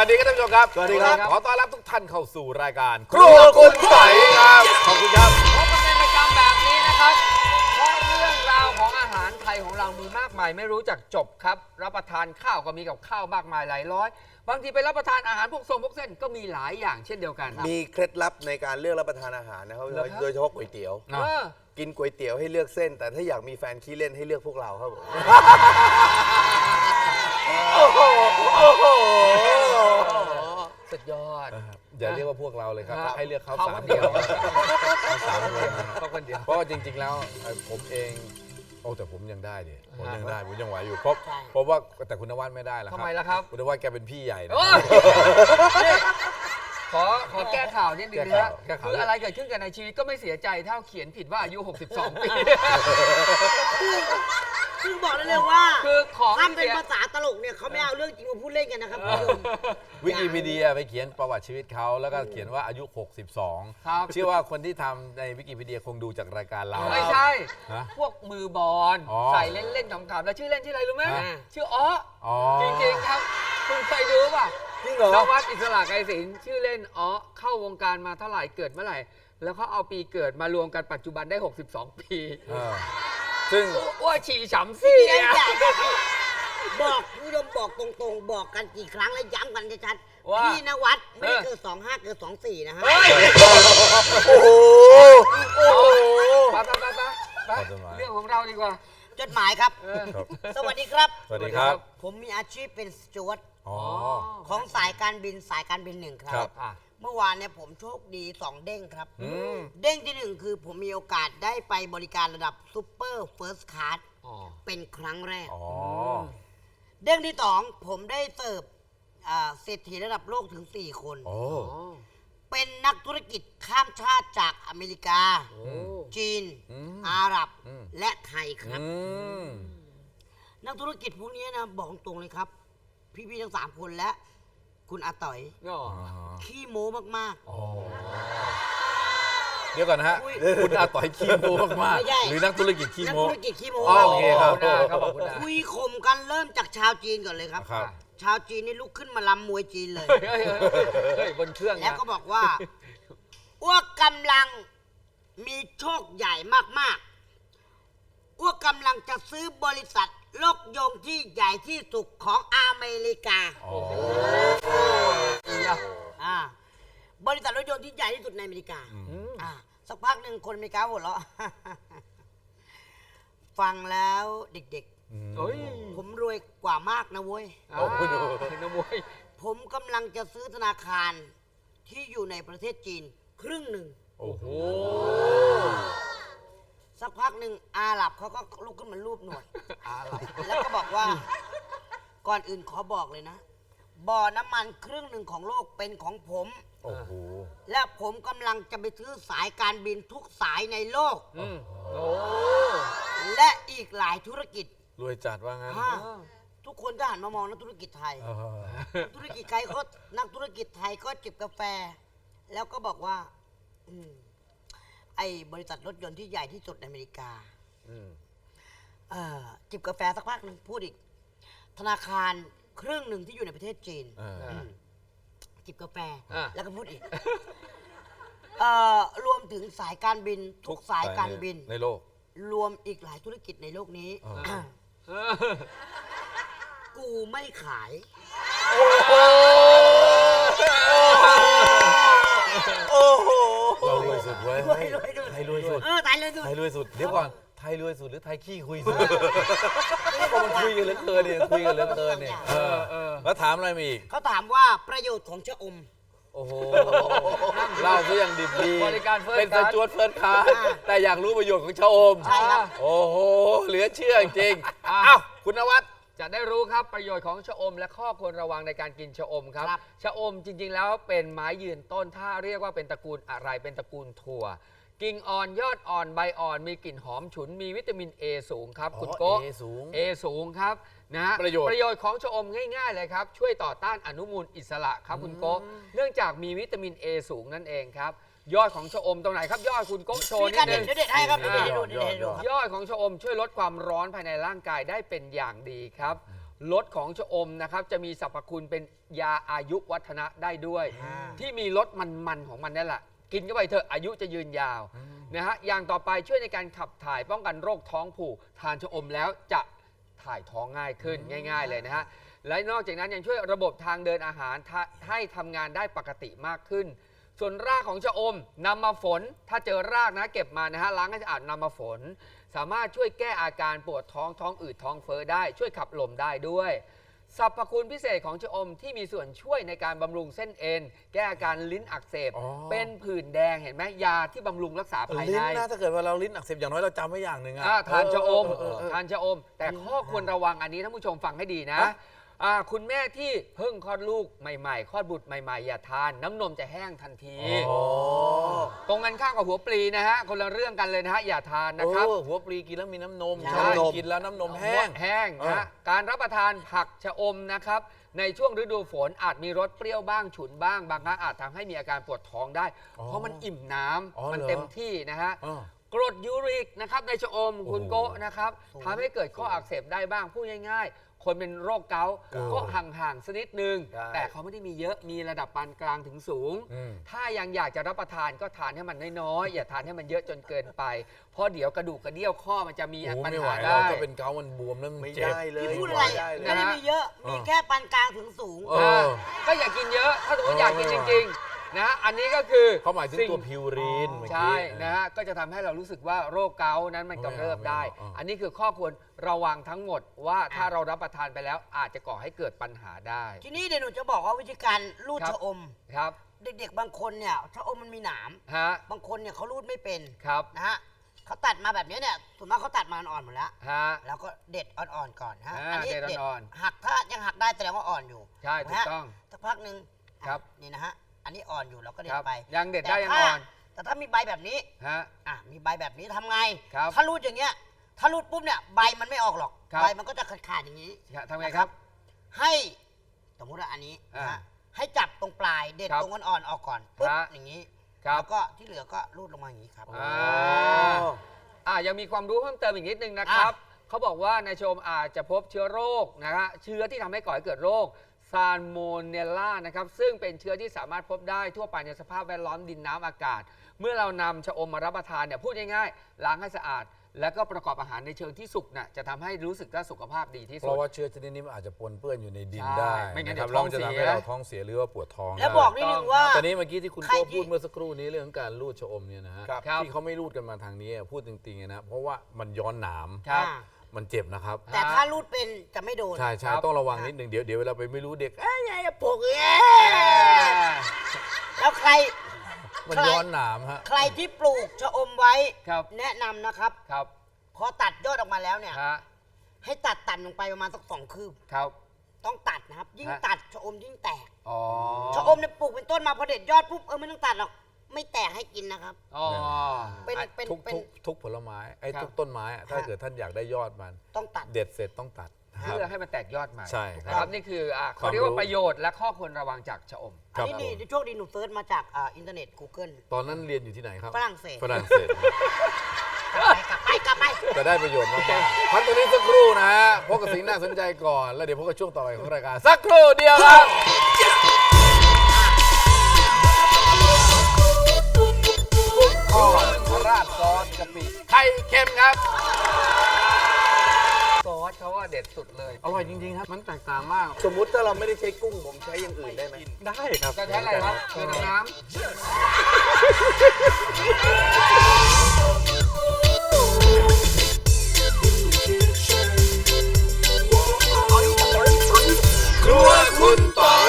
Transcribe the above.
สวัสดีครับท่านผู้ชมครับ สวัสดีครับ ขอต้อนรับทุกท่านเข้าสู่รายการ ครัวคุณไก่ครับ ขอบคุณครับพบกันเป็นประจำแบบนี้นะครับเพราะเรื่องราวของอาหารไทยของเรามีมากมายไม่รู้จักจบครับ รับประทานข้าวก็มีกับข้าวมากมายหลายร้อย บางทีไปรับประทานอาหารพวกทรงพวกเส้นก็มีหลายอย่างเช่นเดียวกันครับ มีเคล็ดลับในการเลือกรับประทานอาหารนะครับ เหรอครับ โดยเฉพาะก๋วยเตี๋ยว เออกินก๋วยเตี๋ยวให้เลือกเส้น แต่ถ้าอยากมีแฟนขี้เล่นให้เลือกพวกเราครับผม โอ้โหโอ้โห สุดยอด อย่าเรียกว่าพวกเราเลยครับ ครับให้เรียกเขาเขาสาคมนคเดีนยว เขาสามคนนะครับเขาคนเดียว เพราะว่าจริง ๆ แล้วเอ่อผมเองโอ้แต่ผมยังได้ดิผมยังได้ผมยังไหวอยู่เพราะเพราะว่าแต่คุณนวัดไม่ได้แล้วคทำรับไมล่ะครับ คุณนวัดแกเป็นพี่ใหญ่นะ โอ้ยนี่ขอขอแก้ข่าวนิดนึงนะฮะแก้ข่าวคืออะไรเกิดขึ้นกับในชีวิตก็ไม่เสียใจเท่าเขียนผิดว่าอายุ 62 ปี คือบอกได้เลยว่าคือของถ้าเป็นเสีย ภาษาตลกเนี่ยเขาไม่เอาเรื่องจริงมาพูดเล่นกันนะครับคุณผู้ชมวิกิพีเดียไปเขียนประวัติชีวิตเขาแล้วก็เขียนว่าอายุ 62 ครับ เชื่อว่าคนที่ทำในวิกิพีเดียคงดูจากรายการเรา ไม่ใช่ ฮะพวกมือบอลอ๋อใส่เล่นๆขำๆแล้วชื่อเล่นชื่ออะไรรู้ไหมฮะ ชื่ออ้ออ๋อจริงๆครับ คุณเคยดูป่ะจริงเหรอนวัดอิสระไกรศิลป์ชื่อเล่นอ้อเข้าวงการมาเท่าไหร่เกิดเมื่อไหร่ แล้วเขาเอาปีเกิดมารวมกันปัจจุบันได้ 62 ปี เออ ซึ่งอ้วฉี่ฉ่ำซี่อะ บอกคุณผู้ชมบอกตรงๆ บอกกันกี่ครั้งแล้วย้ำกันชัดๆว่าพี่นวัดไม่ได้เกิดสองห้าเกิดสองสี่นะฮะ เฮ้ยโอ้โหโอ้โหไปไปไปไปไปเรื่องของเราดีกว่า จดหมายครับ เออ ครับ สวัสดีครับ สวัสดีครับ ผมมีอาชีพเป็นสจวต อ๋อ ของสายการบินสายการบินหนึ่งครัครับ บ อะ เมื่อวานเนี่ยผมโชคดีสองเด้งครับ อืม เด้งที่หนึ่งคือผมมีโอกาสได้ไปบริการระดับซูเปอร์เฟิร์สคลาสอ๋อ เป็นครั้งแรก อ๋อ เด้งที่สองผมได้เสิร์ฟอ่าเศรษฐีระดับโลกถึง 4 คน โอ้ อ๋อ เป็นนักธุรกิจข้ามชาติจากอเมริกา โอ้ จีน อืมอาหรับอืม และไทยครับ อืม นักธุรกิจพวกนี้นะบอกตรงเลยครับ พี่ๆทั้งสามคนและ คุณอาต่อย อ๋อขี้โม้มาก อ๋อเดี๋ยวก่อนนะฮะ อุ้ยคุณอาต่อยขี้โม้มากไม่ใช่ ๆหรือนักธุรกิจๆขี้นักโม้ ธุรกิจขี้โม้อ๋อโอเคครับขอบคุณนะครับขอบคุณนะ คุยข่มกันเริ่มจากชาวจีนก่อนเลยครับ ครับ ชาวจีนนี่ลุกขึ้นมาลำมวยจีนเลย เฮ้ยเฮ้ยเฮ้ยเฮ้ยบนเครื่องนะแล้วก็บอกว่าอ้วกกำลังมีโชคใหญ่มากๆอ้วกกำลังจะซื้อบริษัทโลกยงที่ใหญ่ที่สุดของอเมริกาอ๋ออีอะอ่าบริษัทรถยนต์ที่ใหญ่ที่สุดในอเมริกาอืม อ่าสักพักหนึ่งคนอเมริกาหัวเราะ ฟังแล้วเด็กเฮ้ยๆ ผมรวยกว่ามากนะเว้ย โอ้โหนมวยผมกำลังจะซื้อธนาคารที่อยู่ในประเทศจีน ครึ่งหนึ่ง โอ้โห สักพักหนึ่งอาหรับเขาก็ลุกขึ้นมารูปหนวด อะไรแล้วก็บอกว่า ก่อนอื่นขอบอกเลยนะ บ่อน้ำมันครึ่งหนึ่งของโลกเป็นของผม โอ้โหและผมกำลังจะไปซื้อสายการบินทุกสายในโลก อืมโอ้และอีกหลายธุรกิจ รวยจัดว่างั้นฮะทุกคนก็หันมามองนักธุรกิจไทย เออธุรกิจไทยก็นักธุรกิจไทยก็จิบกาแฟ แล้วก็บอกว่า อืม ไอ้บริษัทรถยนต์ที่ใหญ่ที่สุดในอเมริกาอืมเอ่อจิบกาแฟสักพักหนึ่งพูดอีก ธนาคารครึ่งหนึ่งที่อยู่ในประเทศจีน เออ อืมจิบกาแฟอะแล้วก็พูดอีกเอ่อรวมถึงสายการบิน ทุกสายการบิน ในโลก รวมอีกหลายธุรกิจในโลกนี้ อ่าเออกูไม่ขาย สุดเว้ยรวยรวยรวยไทยรวยสุดเออตายเลยสุดไทยรวยสุด เดี๋ยวก่อน ไทยรวยสุดหรือไทยขี้คุยสุดก็มันคุยกันเหลือเกินเนี่ยคุยกันเหลือเกินเนี่ยเออเออแล้วถามอะไรมาอีก เขาถามว่าประโยชน์ของชะอม โอ้โหเล่าซะอย่างดิบดีบริการเฟิร์สเป็นสคลาสจวตเฟิร์สคลาสอ่าแต่อยากรู้ประโยชน์ของชะอม ใช่ครับ โอ้โห เหลือเชื่อจริงอะอ้าวคุณนวัด จะได้รู้ครับประโยชน์ของชะอมและข้อควรระวังในการกินชะอมครับ ครับชะอมจริงๆ แล้วเป็นไม้ยืนต้นถ้าเรียกว่าเป็นตระกูลอะไรเป็นตระกูลถั่ว กิ่งอ่อนยอดอ่อนใบอ่อนมีกลิ่นหอมฉุนมีวิตามิน A สูงครับอ๋อคุณโก้ A สูง A สูงครับ นะฮะประโยชน์ ประโยชน์ของชะอมง่ายๆเลยครับ ช่วยต่อต้านอนุมูลอิสระครับคุณโก้เนื่องจากมีวิตามิน A สูงนั่นเองครับ ยอดของชะอมตรงไหนครับยอดคุณโก้โชว์มีนิการดเด็นึดง เดี๋ยวเด็ดให้ครับเดี๋ยวเด็ดให้ดูยอดเดี๋ยวเด็ดให้ดูยอดครับ ยอดของชะอมช่วยลดความร้อนภายในร่างกายได้เป็นอย่างดีครับรสของชะอมนะครับจะมีสรรพคุณเป็นยาอายุวัฒนะได้ด้วย ที่มีรสมันๆของมันนั่นแหละ กินเข้าไปเถอะอายุจะยืนยาวนะฮะอย่างต่อไปช่วยในการขับถ่ายป้องกันโรคท้องผูกทานชะอมแล้วจะ ถ่ายท้องง่ายขึ้นง่าย ๆ เลยนะฮะ และนอกจากนั้นยังช่วยระบบทางเดินอาหารทะให้ทำงานได้ปกติมากขึ้น ส่วนรากของชะอมนำมาฝน ถ้าเจอรากนะเก็บมานะฮะล้างให้สะอาดนำมาฝน สามารถช่วยแก้อาการปวดท้องท้องอืดท้องเฟ้อได้ ช่วยขับลมได้ด้วย สรรพคุณพิเศษของชะอมที่มีส่วนช่วยในการบำรุงเส้นเอ็น แก้อาการลิ้นอักเสบ อ๋อ เป็นผื่นแดงเห็นไหมยาที่บำรุงรักษาภายลิ้นในนะถ้าเกิดว่าเราลิ้นอักเสบอย่างน้อยเราจำไว้อย่างหนึ่งอะอ่าทานชะอมเเเออ ทานชะอม แต่ข้อควรระวังอันนี้ท่านผู้ชมฟังให้ดีนะ ฮะ อ่าคุณแม่ที่เพิ่งคลอดลูกใหม่ๆ คลอดบุตรใหม่ๆ อย่าทาน น้ำนมจะแห้งทันทีอ๋อตรงกันข้ามกับหัวปลีนะฮะ คนละเรื่องกันเลยนะฮะ อย่าทานนะครับโอ้หัวปลีกินแล้วมีน้ำนมใช่ชอบกินแล้วน้ำนมแห้ง แห้งนะฮะเออการรับประทานผักชะอมนะครับ ในช่วงฤดูฝนอาจมีรสเปรี้ยวบ้างฉุนบ้าง บางครั้งอาจทำให้มีอาการปวดท้องได้ อ๋อเพราะมันอิ่มน้ำอ๋อมันเหรอเต็มที่นะฮะอ๋อกรดยูริกนะครับในชะอมคุณโอ้โหโกะนะครับทำให้เกิดข้ออักเสบได้บ้างพูดง่ายๆ คนเป็นโรคเกาต์เออก็ห่างๆสักนิดนึง ใช่แต่เขาไม่ได้มีเยอะมีระดับปานกลางถึงสูง อืม ถ้ายังอยากจะรับประทานก็ทานให้มันน้อยๆอย่าทานให้มันเยอะจนเกินไป เพราะเดี๋ยวกระดูกกระเดี่ยวข้อมันจะมีโอ้โหปัญไม่ไหวหาแล้วได้ก็เป็นเกาต์มันบวมแล้วมันไม่เจ็บ ได้เลยพี่พูดอะไรม่ได้เลยไม่ได้มีเยอะ มีแค่ปานกลางถึงสูง เออ ก็อย่ากินเยอะ ถ้าสมมติเออออยากกินจริงๆ นะอันนี้ก็คือเขาหมายถึงสิ่ตัวพิวรีนเมื่อใช่กี้นะฮะก็จะทำให้เรารู้สึกว่าโรคเกาต์นั้นมันกำเริบได้ไม่เอาไม่เอาอันนี้คือข้อควรระวังทั้งหมดว่าถ้าเรารับประทานไปแล้วอาจจะก่อให้เกิดปัญหาได้ ทีนี้เดี๋ยวหนูจะบอกว่าวิธีการรูดครับ ชะอม ครับเด็กๆ บางคนเนี่ยชะอมมันมีหนามฮะบางคนเนี่ยเขารูดไม่เป็นครับนะฮะเขาตัดมาแบบนี้เนี่ยส่วนมากเขาตัดมาอ่อนๆหมดแล้วฮะ แล้วก็เด็ดอ่อนๆก่อนฮะอ่าเด็ดอ่อนๆหักถ้ายังหักได้แสดงว่าอ่อนอยู่ใช่ถูกต้อง สักพักหนึ่งครับนี่นะฮะ อันนี้อ่อนอยู่เราก็เด็คดรับไปยังเด็ดได้แต่ยังถ้าอ่อน แต่ถ้ามีใบแบบนี้ฮะอะมีใบแบบนี้ทำไงครับถ้ารูดอย่างเงี้ย ถ้ารูดปุ๊บเนี่ยใบมันไม่ออกหรอกครับใบมันก็จะขาดๆอย่างนี้ทำไงครับ ให้สมมุติว่าอันนี้อ่านะฮะให้จับตรงปลายเด็ดครับตรงอ่อนๆออกก่อนปุ๊บฮะอย่างนี้ครับแล้วก็ที่เหลือก็รูดลงมาอย่างนี้ครับอ่าอะยังมีความรู้เพิ่มเติมอีกนิดนึงนะครับ เขาบอกว่าในชมอาจจะพบเชื้อโรคนะฮะเชื้อที่ทำให้ก่อให้เกิดโรค ซานโมเนลล่านะครับซึ่งเป็นเชื้อที่สามารถพบได้ทั่วไปในสภาพแวดล้อมดินน้ำอากาศ เมื่อเรานำชะอมมารับประทานเนี่ยพูดง่ายๆล้างให้สะอาด แล้วก็ประกอบอาหารในเชิงที่สุกน่ะจะทำให้รู้สึกว่าสุขภาพดีที่เพสุด ราะว่าเชื้อชนิดนี้มันอาจจะปนเปื้อนอยู่ในดินใช่ได้ไม่งั้นนะครับเดี๋ยวเราจะท้องทำเสีให้ยเราท้องเสียหรือว่าปวดท้องแล้วได้บอกนิดนึงว่า ตอนนี้เมื่อกี้ที่คุณใครโก้ที่ พูดเมื่อสักครู่นี้เรื่องของการรูดชะอมเนี่ยนะฮะครับครับ ที่เขาไม่รูดกันมาทางนี้พูดจริงๆนะเพราะว่ามันย้อนหนาม ครับ อ่า มันเจ็บนะครับ แต่ถ้ารูดเป็นจะไม่โดน ใช่ใช่ครับ ต้องระวังนิดหนึ่งเดี๋ยวเดี๋ยวเวลาไปไม่รู้เด็กเอ๊ะไอ้ปกเอ้แล้วใคร มันใครย้อนหนามฮะ ใครที่ปลูกชะอมไว้ ครับ แนะนำนะครับครับพอตัดยอดออกมาแล้วเนี่ย ฮะให้ตัดตัดลงไปประมาณสักสองคืบ ครับ ต้องตัดนะครับ ยิ่งฮะ ตัดชะอมยิ่งแตก อ๋อชะอมเนี่ยปลูกเป็นต้นมาพอเด็ดยอดปุ๊บเออไม่ต้องตัดหรอก ไม่แตกให้กินนะครับ อ๋อเป็นเป็นทุกเป็น ทุกทุกผลไม้ไอ้ครับ ทุกต้นไม้อะถ้าฮะ เกิดท่านอยากได้ยอดมัน ต้องตัด เด็ดเสร็จต้องตัดนะคเพื่รับอให้มันแตกยอดใหม่ใช่ครับนะครับนี่คืออะควาเขามเรียกว่ารู้ ประโยชน์และข้อควรระวังจากชะอมครัอับนนี้ผมดีโชคดีหนูเซิร์ชมาจากอ่าอินเทอร์เน็ต Google ตอนนั้นเรียนอยู่ที่ไหนครับ ฝรั่งเศสฝรั่งเศส กลับไปกลับไปกลับไป จะได้ประโยชน์มากๆพักตรงนี้สักครู่นะฮะพบกับสิ่งน่าสนใจก่อน แล้วเดี๋ยวพบกับช่วงต่อไปของรายการสักครู่เดียวครับ ราดซอสกะปิไข่เค็มครับ ซอสเขาว่าเด็ดสุดเลย อร่อยจริงๆครับ มันแตกต่างมาก สมมุติถ้าเราไม่ได้ใช้กุ้งผมใช้อย่างอื่นได้ไหมได้ครับจะใช้อะไรครับเกลือน้ำครัวคุณต่อ